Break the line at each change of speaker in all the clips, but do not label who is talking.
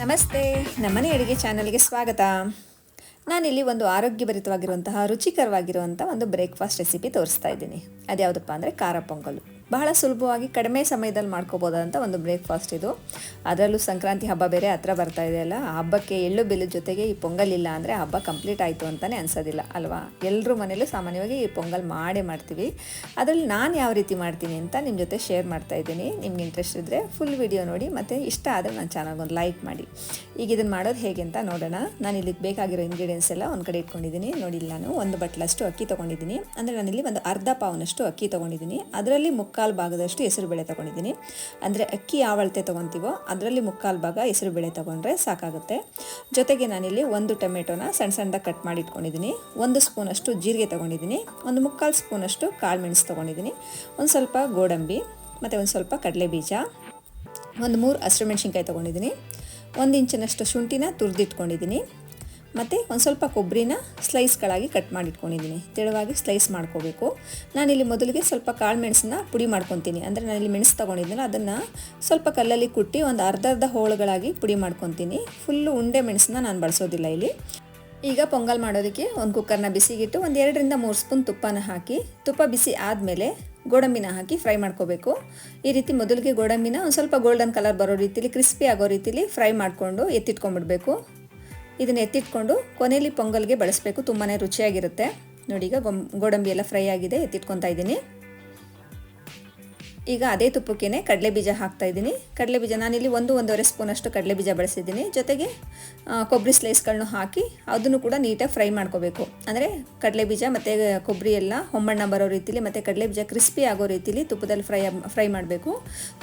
ನಮಸ್ತೆ. ನಮ್ಮನೆ ಅಡುಗೆ ಚಾನಲ್ಗೆ ಸ್ವಾಗತ. ನಾನಿಲ್ಲಿ ಒಂದು ಆರೋಗ್ಯಭರಿತವಾಗಿರುವಂತಹ ರುಚಿಕರವಾಗಿರುವಂಥ ಒಂದು ಬ್ರೇಕ್ಫಾಸ್ಟ್ ರೆಸಿಪಿ ತೋರಿಸ್ತಾ ಇದ್ದೀನಿ. ಅದ್ಯಾವುದಪ್ಪ ಅಂದರೆ ಖಾರ ಪೊಂಗಲು. ಬಹಳ ಸುಲಭವಾಗಿ ಕಡಿಮೆ ಸಮಯದಲ್ಲಿ ಮಾಡ್ಕೋಬೋದಂತ ಒಂದು ಬ್ರೇಕ್ಫಾಸ್ಟ್ ಇದು. ಅದರಲ್ಲೂ ಸಂಕ್ರಾಂತಿ ಹಬ್ಬ ಬೇರೆ ಹತ್ರ ಬರ್ತಾ ಇದೆಯಲ್ಲ ಆ ಹಬ್ಬಕ್ಕೆ ಎಳ್ಳು ಬೆಲ್ಲದ ಜೊತೆಗೆ ಈ ಪೊಂಗಲ್ ಇಲ್ಲ ಅಂದರೆ ಹಬ್ಬ ಕಂಪ್ಲೀಟ್ ಆಯಿತು ಅಂತಲೇ ಅನಿಸೋದಿಲ್ಲ ಅಲ್ವಾ? ಎಲ್ಲರೂ ಮನೇಲೂ ಸಾಮಾನ್ಯವಾಗಿ ಈ ಪೊಂಗಲ್ ಮಾಡೇ ಮಾಡ್ತೀವಿ. ಅದರಲ್ಲಿ ನಾನು ಯಾವ ರೀತಿ ಮಾಡ್ತೀನಿ ಅಂತ ನಿಮ್ಮ ಜೊತೆ ಶೇರ್ ಮಾಡ್ತಾ ಇದ್ದೀನಿ. ನಿಮ್ಗೆ ಇಂಟ್ರೆಸ್ಟ್ ಇದ್ದರೆ ಫುಲ್ ವಿಡಿಯೋ ನೋಡಿ, ಮತ್ತು ಇಷ್ಟ ಆದರೆ ನನ್ನ ಚಾನಲ್ಗೆ ಒಂದು ಲೈಕ್ ಮಾಡಿ. ಈಗ ಇದನ್ನು ಮಾಡೋದು ಹೇಗೆ ಅಂತ ನೋಡೋಣ. ನಾನು ಇಲ್ಲಿಗೆ ಬೇಕಾಗಿರೋ ಇಂಗ್ರೀಡಿಯೆಂಟ್ಸ್ ಎಲ್ಲ ಒಂದು ಕಡೆ ಇಟ್ಕೊಂಡಿದ್ದೀನಿ ನೋಡಿಲ್ಲ ನಾನು ಒಂದು ಬಟ್ಲಷ್ಟು ಅಕ್ಕಿ ತೊಗೊಂಡಿದ್ದೀನಿ ಅಂದರೆ ನಾನಿಲ್ಲಿ ಒಂದು ಅರ್ಧ ಪಾವನಷ್ಟು ಅಕ್ಕಿ ತೊಗೊಂಡಿದ್ದೀನಿ ಅದರಲ್ಲಿ ಮುಕ್ಕಾಲು ಭಾಗದಷ್ಟು ಹೆಸರುಬೇಳೆ ತೊಗೊಂಡಿದ್ದೀನಿ. ಅಂದರೆ ಅಕ್ಕಿ ಯಾವ ಅಳತೆ ತೊಗೊತೀವೋ ಅದರಲ್ಲಿ ಮುಕ್ಕಾಲು ಭಾಗ ಹೆಸರುಬೇಳೆ ತೊಗೊಂಡ್ರೆ ಸಾಕಾಗುತ್ತೆ. ಜೊತೆಗೆ ನಾನಿಲ್ಲಿ ಒಂದು ಟೊಮೆಟೊನ ಸಣ್ಣ ಸಣ್ಣದಾಗಿ ಕಟ್ ಮಾಡಿ ಇಟ್ಕೊಂಡಿದ್ದೀನಿ. ಒಂದು ಸ್ಪೂನಷ್ಟು ಜೀರಿಗೆ ತೊಗೊಂಡಿದ್ದೀನಿ. ಒಂದು ಮುಕ್ಕಾಲು ಸ್ಪೂನಷ್ಟು ಕಾಳು ಮೆಣಸು ತೊಗೊಂಡಿದ್ದೀನಿ. ಒಂದು ಸ್ವಲ್ಪ ಗೋಡಂಬಿ, ಮತ್ತು ಒಂದು ಸ್ವಲ್ಪ ಕಡಲೆ ಬೀಜ, ಒಂದು ಮೂರು ಹಸಿರು ಮೆಣಸಿನ್ಕಾಯಿ ತೊಗೊಂಡಿದ್ದೀನಿ. ಒಂದು ಇಂಚಿನಷ್ಟು ಶುಂಠಿನ ತುರಿದಿಟ್ಕೊಂಡಿದ್ದೀನಿ. ಮತ್ತು ಒಂದು ಸ್ವಲ್ಪ ಕೊಬ್ಬರಿನ ಸ್ಲೈಸ್ಗಳಾಗಿ ಕಟ್ ಮಾಡಿಟ್ಕೊಂಡಿದ್ದೀನಿ. ತೆಳುವಾಗಿ ಸ್ಲೈಸ್ ಮಾಡ್ಕೋಬೇಕು. ನಾನಿಲ್ಲಿ ಮೊದಲಿಗೆ ಸ್ವಲ್ಪ ಕಾಳು ಮೆಣಸನ್ನ ಪುಡಿ ಮಾಡ್ಕೊತೀನಿ. ಅಂದರೆ ನಾನಿಲ್ಲಿ ಮೆಣಸು ತೊಗೊಂಡಿದ್ದೀನಲ್ಲ ಅದನ್ನು ಸ್ವಲ್ಪ ಕಲ್ಲಲ್ಲಿ ಕುಟ್ಟಿ ಒಂದು ಅರ್ಧ ಅರ್ಧ ಹೋಳುಗಳಾಗಿ ಪುಡಿ ಮಾಡ್ಕೊತೀನಿ. ಫುಲ್ಲು ಉಂಡೆ ಮೆಣಸನ್ನ ನಾನು ಬಳಸೋದಿಲ್ಲ ಇಲ್ಲಿ. ಈಗ ಪೊಂಗಲ್ ಮಾಡೋದಕ್ಕೆ ಒಂದು ಕುಕ್ಕರ್ನ ಬಿಸಿಗಿಟ್ಟು ಒಂದು ಎರಡರಿಂದ ಮೂರು ಸ್ಪೂನ್ ತುಪ್ಪನ ಹಾಕಿ, ತುಪ್ಪ ಬಿಸಿ ಆದಮೇಲೆ ಗೋಡಂಬಿನ ಹಾಕಿ ಫ್ರೈ ಮಾಡ್ಕೋಬೇಕು. ಈ ರೀತಿ ಮೊದಲಿಗೆ ಗೋಡಂಬಿನ ಒಂದು ಸ್ವಲ್ಪ ಗೋಲ್ಡನ್ ಕಲರ್ ಬರೋ ರೀತಿಲಿ, ಕ್ರಿಸ್ಪಿ ಆಗೋ ರೀತಿಲಿ ಫ್ರೈ ಮಾಡಿಕೊಂಡು ಎತ್ತಿಟ್ಕೊಂಡ್ಬಿಡ್ಬೇಕು. ಇದನ್ನು ಎತ್ತಿಟ್ಕೊಂಡು ಕೊನೆಯಲ್ಲಿ ಪೊಂಗಲ್ಗೆ ಬಳಸಬೇಕು. ತುಂಬಾ ರುಚಿಯಾಗಿರುತ್ತೆ. ನೋಡಿ ಈಗ ಗೋಡಂಬಿ ಎಲ್ಲ ಫ್ರೈ ಆಗಿದೆ, ಎತ್ತಿಟ್ಕೊತಾ ಇದ್ದೀನಿ. ಈಗ ಅದೇ ತುಪ್ಪಕ್ಕೇ ಕಡಲೆ ಬೀಜ ಹಾಕ್ತಾ ಇದ್ದೀನಿ ಕಡಲೆ ಬೀಜ ನಾನಿಲ್ಲಿ ಒಂದು ಒಂದೂವರೆ ಸ್ಪೂನಷ್ಟು ಕಡಲೆ ಬೀಜ ಬಳಸಿದ್ದೀನಿ. ಜೊತೆಗೆ ಕೊಬ್ಬರಿ ಸ್ಲೈಸ್ಗಳನ್ನು ಹಾಕಿ ಅದನ್ನು ಕೂಡ ನೀಟಾಗಿ ಫ್ರೈ ಮಾಡ್ಕೋಬೇಕು. ಅಂದರೆ ಕಡಲೆ ಬೀಜ ಮತ್ತು ಕೊಬ್ಬರಿ ಎಲ್ಲ ಹೊಂಬಣ್ಣ ಬರೋ ರೀತಿಲಿ ಮತ್ತು ಕಡಲೆ ಬೀಜ ಕ್ರಿಸ್ಪಿ ಆಗೋ ರೀತಿಲಿ ತುಪ್ಪದಲ್ಲಿ ಫ್ರೈ ಫ್ರೈ ಮಾಡಬೇಕು.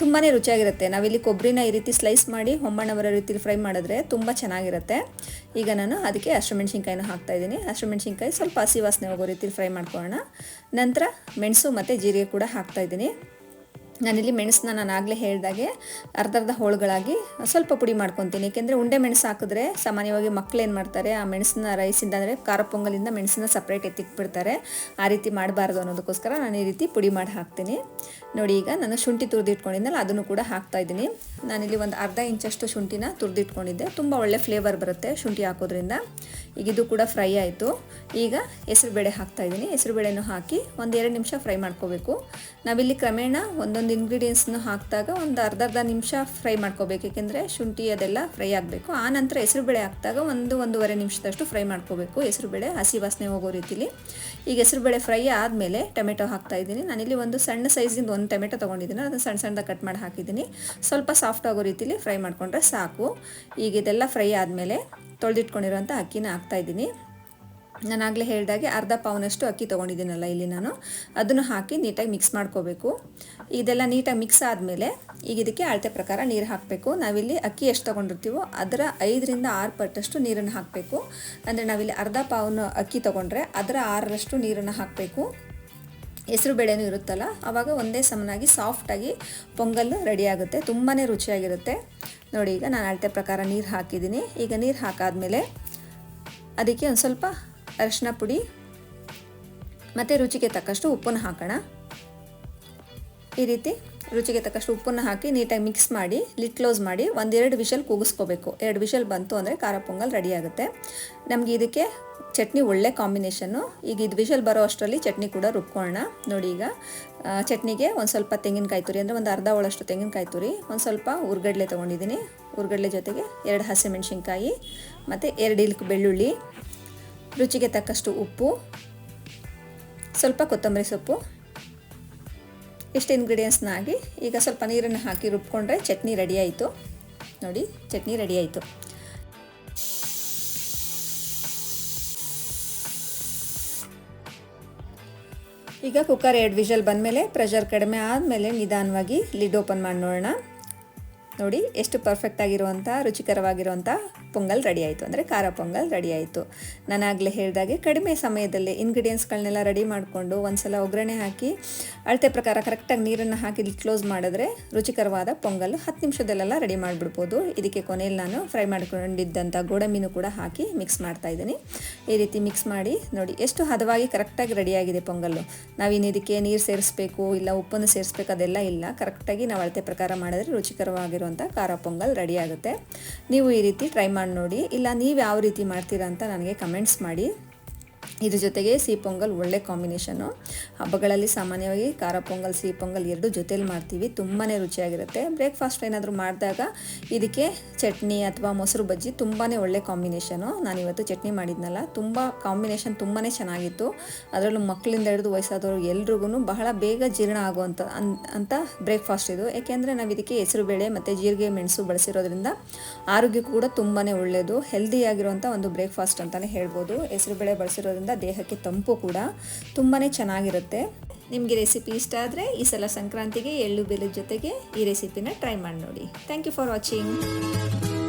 ತುಂಬಾ ರುಚಿಯಾಗಿರುತ್ತೆ. ನಾವಿಲ್ಲಿ ಕೊಬ್ಬರಿನ ಈ ರೀತಿ ಸ್ಲೈಸ್ ಮಾಡಿ ಹೊಂಬಣ್ಣ ಬರೋ ರೀತಿಲಿ ಫ್ರೈ ಮಾಡಿದ್ರೆ ತುಂಬ ಚೆನ್ನಾಗಿರುತ್ತೆ. ಈಗ ನಾನು ಅದಕ್ಕೆ ಹಸಿರು ಮೆಣಸಿನ್ಕಾಯಿನ ಹಾಕ್ತಾ ಇದ್ದೀನಿ ಹಸಿರು ಮೆಣಸಿನ್ಕಾಯಿ ಸ್ವಲ್ಪ ಹಸಿ ವಾಸನೆ ಹೋಗೋ ರೀತಿಲಿ ಫ್ರೈ ಮಾಡ್ಕೊಳ್ಳೋಣ. ನಂತರ ಮೆಣಸು ಮತ್ತು ಜೀರಿಗೆ ಕೂಡ ಹಾಕ್ತಾ ಇದ್ದೀನಿ ನಾನಿಲ್ಲಿ ಮೆಣಸನ್ನ ನಾನು ಆಗಲೇ ಹೇಳಿದಾಗೆ ಅರ್ಧ ಅರ್ಧ ಹೋಳುಗಳಾಗಿ ಸ್ವಲ್ಪ ಪುಡಿ ಮಾಡ್ಕೊತೀನಿ. ಏಕೆಂದರೆ ಉಂಡೆ ಮೆಣಸು ಹಾಕಿದ್ರೆ ಸಾಮಾನ್ಯವಾಗಿ ಮಕ್ಕಳು ಏನು ಮಾಡ್ತಾರೆ, ಆ ಮೆಣಸನ್ನ ರೈಸಿಂದ ಅಂದರೆ ಖಾರ ಪೊಂಗಲಿಂದ ಮೆಣಸನ್ನ ಸಪ್ರೇಟ್ ಎತ್ತಿಟ್ಬಿಡ್ತಾರೆ. ಆ ರೀತಿ ಮಾಡಬಾರ್ದು ಅನ್ನೋದಕ್ಕೋಸ್ಕರ ನಾನು ಈ ರೀತಿ ಪುಡಿ ಮಾಡಿ ಹಾಕ್ತೀನಿ. ನೋಡಿ ಈಗ ನಾನು ಶುಂಠಿ ತುರಿದಿಟ್ಕೊಂಡಿದ್ದೆನಲ್ಲ ಅದನ್ನು ಕೂಡ ಹಾಕ್ತಾ ಇದ್ದೀನಿ. ನಾನಿಲ್ಲಿ ಒಂದು ಅರ್ಧ ಇಂಚಷ್ಟು ಶುಂಠಿನ ತುರಿದಿಟ್ಕೊಂಡಿದ್ದೆ. ತುಂಬ ಒಳ್ಳೆ ಫ್ಲೇವರ್ ಬರುತ್ತೆ ಶುಂಠಿ ಹಾಕೋದ್ರಿಂದ. ಈಗ ಇದು ಕೂಡ ಫ್ರೈ ಆಯಿತು. ಈಗ ಹೆಸರುಬೇಳೆ ಹಾಕ್ತಾ ಇದ್ದೀನಿ. ಹೆಸರುಬೇಳೆನೂ ಹಾಕಿ ಒಂದು ಎರಡು ನಿಮಿಷ ಫ್ರೈ ಮಾಡ್ಕೋಬೇಕು. ನಾವಿಲ್ಲಿ ಕ್ರಮೇಣ ಒಂದೊಂದು ಇಂಗ್ರೀಡಿಯೆಂಟ್ಸ್ನು ಹಾಕಿದಾಗ ಒಂದು ಅರ್ಧ ಅರ್ಧ ನಿಮಿಷ ಫ್ರೈ ಮಾಡ್ಕೋಬೇಕು. ಏಕೆಂದರೆ ಶುಂಠಿ ಅದೆಲ್ಲ ಫ್ರೈ ಆಗಬೇಕು. ಆ ನಂತರ ಹೆಸರುಬೇಳೆ ಹಾಕಿದಾಗ ಒಂದು ಒಂದೂವರೆ ನಿಮಿಷದಷ್ಟು ಫ್ರೈ ಮಾಡ್ಕೋಬೇಕು. ಹೆಸರುಬೇಳೆ ಹಸಿ ವಾಸನೆ ಹೋಗೋ ರೀತಿಲಿ. ಈಗ ಹೆಸರುಬೇಳೆ ಫ್ರೈ ಆದಮೇಲೆ ಟೊಮೆಟೊ ಹಾಕ್ತಾ ಇದ್ದೀನಿ. ನಾನಿಲ್ಲಿ ಒಂದು ಸಣ್ಣ ಸೈಜಿಂದ ಒಂದು ಟೊಮೆಟೊ ತೊಗೊಂಡಿದ್ದೀನಿ. ಅದನ್ನು ಸಣ್ಣ ಸಣ್ಣದಾಗಿ ಕಟ್ ಮಾಡಿ ಹಾಕಿದ್ದೀನಿ. ಸ್ವಲ್ಪ ಸಾಫ್ಟ್ ಆಗೋ ರೀತಿಲಿ ಫ್ರೈ ಮಾಡಿಕೊಂಡ್ರೆ ಸಾಕು. ಈಗ ಇದೆಲ್ಲ ಫ್ರೈ ಆದಮೇಲೆ ತೊಳೆದಿಟ್ಕೊಂಡಿರೋಂಥ ಅಕ್ಕಿನ ಹಾಕ್ತಾಯಿದ್ದೀನಿ ನಾನು ಆಗಲೇ ಹೇಳಿದಾಗೆ ಅರ್ಧ ಪೌನಷ್ಟು ಅಕ್ಕಿ ತೊಗೊಂಡಿದ್ದೀನಲ್ಲ ಇಲ್ಲಿ ನಾನು. ಅದನ್ನು ಹಾಕಿ ನೀಟಾಗಿ ಮಿಕ್ಸ್ ಮಾಡ್ಕೋಬೇಕು. ಇದೆಲ್ಲ ನೀಟಾಗಿ ಮಿಕ್ಸ್ ಆದಮೇಲೆ ಈಗ ಇದಕ್ಕೆ ಅಳತೆ ಪ್ರಕಾರ ನೀರು ಹಾಕಬೇಕು. ನಾವಿಲ್ಲಿ ಅಕ್ಕಿ ಎಷ್ಟು ತೊಗೊಂಡಿರ್ತೀವೋ ಅದರ ಐದರಿಂದ ಆರು ಪಟ್ಟಷ್ಟು ನೀರನ್ನು ಹಾಕಬೇಕು. ಅಂದರೆ ನಾವಿಲ್ಲಿ ಅರ್ಧ ಪಾವನ ಅಕ್ಕಿ ತೊಗೊಂಡ್ರೆ ಅದರ ಆರರಷ್ಟು ನೀರನ್ನು ಹಾಕಬೇಕು. ಹೆಸರು ಬೇಳೆನೂ ಇರುತ್ತಲ್ಲ ಆವಾಗ ಒಂದೇ ಸಮನಾಗಿ ಸಾಫ್ಟಾಗಿ ಪೊಂಗಲ್ ರೆಡಿಯಾಗುತ್ತೆ ತುಂಬಾ ರುಚಿಯಾಗಿರುತ್ತೆ. ನೋಡಿ, ಈಗ ನಾನು ಅಳತೆ ಪ್ರಕಾರ ನೀರು ಹಾಕಿದ್ದೀನಿ. ಈಗ ನೀರು ಹಾಕಾದಮೇಲೆ ಅದಕ್ಕೆ ಒಂದು ಸ್ವಲ್ಪ ಅರಿಶಿನ ಪುಡಿ ಮತ್ತು ರುಚಿಗೆ ತಕ್ಕಷ್ಟು ಉಪ್ಪನ್ನು ಹಾಕೋಣ. ಈ ರೀತಿ ರುಚಿಗೆ ತಕ್ಕಷ್ಟು ಉಪ್ಪನ್ನು ಹಾಕಿ ನೀಟಾಗಿ ಮಿಕ್ಸ್ ಮಾಡಿ ಲಿಟ್ ಕ್ಲೋಸ್ ಮಾಡಿ ಒಂದೆರಡು ವಿಷಲ್ ಕೂಗಿಸ್ಕೋಬೇಕು. ಎರಡು ವಿಷಲ್ ಬಂತು ಅಂದರೆ ಖಾರ ಪೊಂಗಲ್ ರೆಡಿ ಆಗುತ್ತೆ. ನಮಗೆ ಇದಕ್ಕೆ ಚಟ್ನಿ ಒಳ್ಳೆ ಕಾಂಬಿನೇಷನ್ನು ಈಗ ಇದು ವಿಷಲ್ ಬರೋ ಅಷ್ಟರಲ್ಲಿ ಚಟ್ನಿ ಕೂಡ ರುಬ್ಕೊಳ್ಳೋಣ ನೋಡಿ ಈಗ ಚಟ್ನಿಗೆ ಒಂದು ಸ್ವಲ್ಪ ತೆಂಗಿನಕಾಯಿ ತುರಿ ಅಂದರೆ ಒಂದು ಅರ್ಧ ಒಳಷ್ಟು ತೆಂಗಿನಕಾಯಿ ತುರಿ, ಒಂದು ಸ್ವಲ್ಪ ಉರ್ಗಡ್ಲೆ ತೊಗೊಂಡಿದ್ದೀನಿ. ಉರ್ಗಡ್ಲೆ ಜೊತೆಗೆ ಎರಡು ಹಸಿಮೆಣಸಿನ್ಕಾಯಿ, ಮತ್ತು ಎರಡು ಇಲ್ಕ್ ಬೆಳ್ಳುಳ್ಳಿ, ರುಚಿಗೆ ತಕ್ಕಷ್ಟು ಉಪ್ಪು, ಸ್ವಲ್ಪ ಕೊತ್ತಂಬರಿ ಸೊಪ್ಪು ಇಷ್ಟು ಇಂಗ್ರೀಡಿಯೆಂಟ್ಸ್ನ ಹಾಕಿ, ಈಗ ಸ್ವಲ್ಪ ನೀರನ್ನು ಹಾಕಿ ರುಬ್ಕೊಂಡ್ರೆ ಚಟ್ನಿ ರೆಡಿ ಆಯಿತು. ನೋಡಿ, ಚಟ್ನಿ ರೆಡಿ ಆಯಿತು. ಈಗ ಕುಕ್ಕರ್ ಎರಡು ವಿಷಲ್ ಬಂದಮೇಲೆ ಪ್ರೆಷರ್ ಕಡಿಮೆ ಆದಮೇಲೆ ನಿಧಾನವಾಗಿ ಲಿಡ್ ಓಪನ್ ಮಾಡಿ ನೋಡೋಣ ನೋಡಿ, ಎಷ್ಟು ಪರ್ಫೆಕ್ಟ್ ಆಗಿರುವಂಥ, ರುಚಿಕರವಾಗಿರುವಂಥ ಪೊಂಗಲ್ ರೆಡಿ ಆಯಿತು. ಅಂದರೆ ಖಾರ ಪೊಂಗಲ್ ರೆಡಿ ಆಯಿತು. ನಾನು ಆಗಲೇ ಹೇಳಿದಾಗೆ ಕಡಿಮೆ ಸಮಯದಲ್ಲಿ ಇಂಗ್ರೀಡಿಯೆಂಟ್ಸ್ಗಳನ್ನೆಲ್ಲ ರೆಡಿ ಮಾಡಿಕೊಂಡು ಒಂದ್ಸಲ ಒಗ್ಗರಣೆ ಹಾಕಿ, ಅಳತೆ ಪ್ರಕಾರ ಕರೆಕ್ಟಾಗಿ ನೀರನ್ನು ಹಾಕಿ ಕ್ಲೋಸ್ ಮಾಡಿದ್ರೆ ರುಚಿಕರವಾದ ಪೊಂಗಲ್ ಹತ್ತು ನಿಮಿಷದಲ್ಲೆಲ್ಲ ರೆಡಿ ಮಾಡಿಬಿಡ್ಬೋದು. ಇದಕ್ಕೆ ಕೊನೆಯಲ್ಲಿ ನಾನು ಫ್ರೈ ಮಾಡಿಕೊಂಡಿದ್ದಂಥ ಗೋಡಂಬಿನೂ ಕೂಡ ಹಾಕಿ ಮಿಕ್ಸ್ ಮಾಡ್ತಾ ಇದ್ದೀನಿ. ಈ ರೀತಿ ಮಿಕ್ಸ್ ಮಾಡಿ ನೋಡಿ ಎಷ್ಟು ಹದವಾಗಿ ಕರೆಕ್ಟಾಗಿ ರೆಡಿಯಾಗಿದೆ ಪೊಂಗಲ್ಲು. ನಾವಿನ್ನು ಇದಕ್ಕೆ ನೀರು ಸೇರಿಸ್ಬೇಕು ಇಲ್ಲ ಉಪ್ಪನ್ನು ಸೇರಿಸ್ಬೇಕು ಅದೆಲ್ಲ ಇಲ್ಲ. ಕರೆಕ್ಟಾಗಿ ನಾವು ಅಳತೆ ಪ್ರಕಾರ ಮಾಡಿದ್ರೆ ರುಚಿಕರವಾಗಿರುವಂಥ ಖಾರ ಪೊಂಗಲ್ ರೆಡಿ ಆಗುತ್ತೆ. ನೀವು ಈ ರೀತಿ ಟ್ರೈ ಮಾಡಿ ನೋಡಿ ಇಲ್ಲ ನೀವು ಯಾವ ರೀತಿ ಮಾಡ್ತೀರಾ ಅಂತ ನನಗೆ ಕಮೆಂಟ್ಸ್ ಮಾಡಿ. ಇದ್ರ ಜೊತೆಗೆ ಸಿಹಿ ಪೊಂಗಲ್ ಒಳ್ಳೆ ಕಾಂಬಿನೇಷನ್ನು ಹಬ್ಬಗಳಲ್ಲಿ ಸಾಮಾನ್ಯವಾಗಿ ಖಾರ ಪೊಂಗಲ್, ಸಿಹಿ ಪೊಂಗಲ್ ಎರಡು ಜೊತೇಲಿ ಮಾಡ್ತೀವಿ. ತುಂಬಾ ರುಚಿಯಾಗಿರುತ್ತೆ. ಬ್ರೇಕ್ಫಾಸ್ಟ್ ಏನಾದರೂ ಮಾಡಿದಾಗ ಇದಕ್ಕೆ ಚಟ್ನಿ ಅಥವಾ ಮೊಸರು ಬಜ್ಜಿ ತುಂಬಾ ಒಳ್ಳೆ ಕಾಂಬಿನೇಷನು. ನಾನಿವತ್ತು ಚಟ್ನಿ ಮಾಡಿದ್ನಲ್ಲ, ತುಂಬ ಕಾಂಬಿನೇಷನ್ ತುಂಬಾ ಚೆನ್ನಾಗಿತ್ತು. ಅದರಲ್ಲೂ ಮಕ್ಕಳಿಂದ ಹಿಡಿದು ವಯಸ್ಸಾದವರು ಎಲ್ರಿಗೂ ಬಹಳ ಬೇಗ ಜೀರ್ಣ ಆಗುವಂಥ ಅಂತ ಬ್ರೇಕ್ಫಾಸ್ಟ್ ಇದು. ಏಕೆಂದರೆ ನಾವು ಇದಕ್ಕೆ ಹೆಸರುಬೇಳೆ ಮತ್ತು ಜೀರಿಗೆ, ಮೆಣಸು ಬಳಸಿರೋದ್ರಿಂದ ಆರೋಗ್ಯ ಕೂಡ ತುಂಬಾ ಒಳ್ಳೆಯದು ಹೆಲ್ದಿಯಾಗಿರುವಂಥ ಒಂದು ಬ್ರೇಕ್ಫಾಸ್ಟ್ ಅಂತಲೇ ಹೇಳ್ಬೋದು. ಹೆಸರುಬೇಳೆ ಬಳಸಿರೋದ್ರಿಂದ ದೇಹಕ್ಕೆ ತಂಪು ಕೂಡ ತುಂಬಾ ಚೆನ್ನಾಗಿರುತ್ತೆ. ನಿಮಗೆ ರೆಸಿಪಿ ಇಷ್ಟ ಆದರೆ ಈ ಸಲ ಸಂಕ್ರಾಂತಿಗೆ ಎಳ್ಳು ಬೆಲ್ಲದ ಜೊತೆಗೆ ಈ ರೆಸಿಪಿನ ಟ್ರೈ ಮಾಡಿ ನೋಡಿ. Thank you for watching